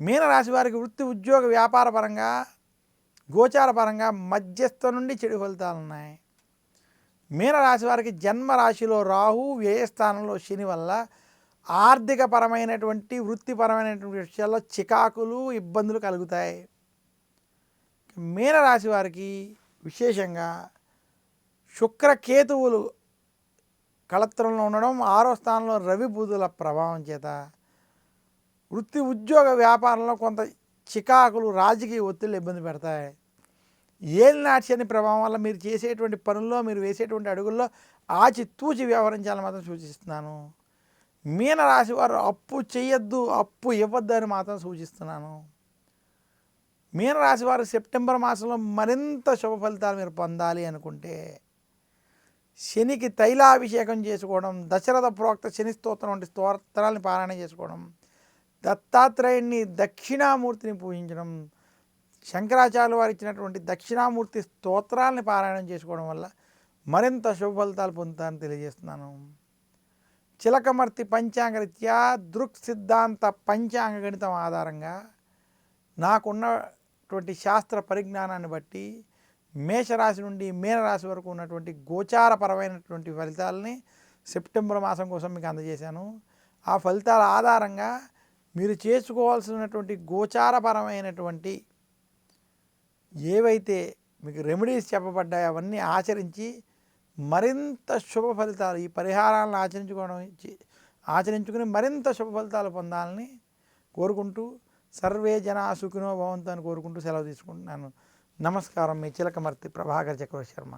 మీనరాశి వారికి వృత్తి ఉద్యోగ వ్యాపార పరంగా గోచార పరంగా మధ్యస్థ నుండి చెడు ఫలితాలు ఉన్నాయి. మీనరాశి వారికి జన్మరాశిలో రాహు వ్యయస్థానంలో శని వల్ల ఆర్థికపరమైనటువంటి వృత్తిపరమైనటువంటి విషయాల్లో చికాకులు ఇబ్బందులు కలుగుతాయి. మీనరాశి వారికి విశేషంగా శుక్రకేతువులు కళత్రంలో ఉండడం ఆరో స్థానంలో రవి బుధుల ప్రభావం చేత వృత్తి ఉద్యోగ వ్యాపారంలో కొంత చికాకులు రాజకీయ ఒత్తిళ్ళు ఇబ్బంది పెడతాయి. ఏలినాటి ప్రభావం వల్ల మీరు చేసేటువంటి పనుల్లో మీరు వేసేటువంటి అడుగుల్లో ఆచి తూచి వ్యవహరించాలని మాత్రం సూచిస్తున్నాను. మీనరాశి వారు అప్పు చేయొద్దు అప్పు ఇవ్వద్దు అని మాత్రం సూచిస్తున్నాను. మీనరాశి వారు సెప్టెంబర్ మాసంలో మరింత శుభ ఫలితాలు మీరు పొందాలి అనుకుంటే శనికి తైలాభిషేకం చేసుకోవడం దశరథ ప్రోక్త శని స్తోత్రం వంటి స్తోత్రాలను పారాయణ చేసుకోవడం దత్తాత్రేయుణ్ణి దక్షిణామూర్తిని పూజించడం శంకరాచార్యులు వారు ఇచ్చినటువంటి దక్షిణామూర్తి స్తోత్రాలని పారాయణం చేసుకోవడం వల్ల మరింత శుభ ఫలితాలు పొందుతానని తెలియజేస్తున్నాను. చిలకమర్తి పంచాంగరీత్యా దృక్ సిద్ధాంత పంచాంగ గణితం ఆధారంగా నాకున్నటువంటి శాస్త్ర పరిజ్ఞానాన్ని బట్టి మేషరాశి నుండి మీనరాశి వరకు ఉన్నటువంటి గోచారపరమైనటువంటి ఫలితాలని సెప్టెంబర్ మాసం కోసం మీకు అందజేశాను. ఆ ఫలితాల ఆధారంగా మీరు చేసుకోవాల్సినటువంటి గోచారపరమైనటువంటి ఏవైతే మీకు రెమెడీస్ చెప్పబడ్డాయో అవన్నీ ఆచరించి మరింత శుభ ఫలితాలు ఈ పరిహారాలను ఆచరించుకోవడం ఆచరించుకుని మరింత శుభ ఫలితాలు పొందాలని కోరుకుంటూ సర్వే జనా సుఖినో భవంతు అని కోరుకుంటూ సెలవు తీసుకుంటున్నాను. నమస్కారం. మీ చిలకమర్తి ప్రభాకర్ చక్రవర్తి శర్మ.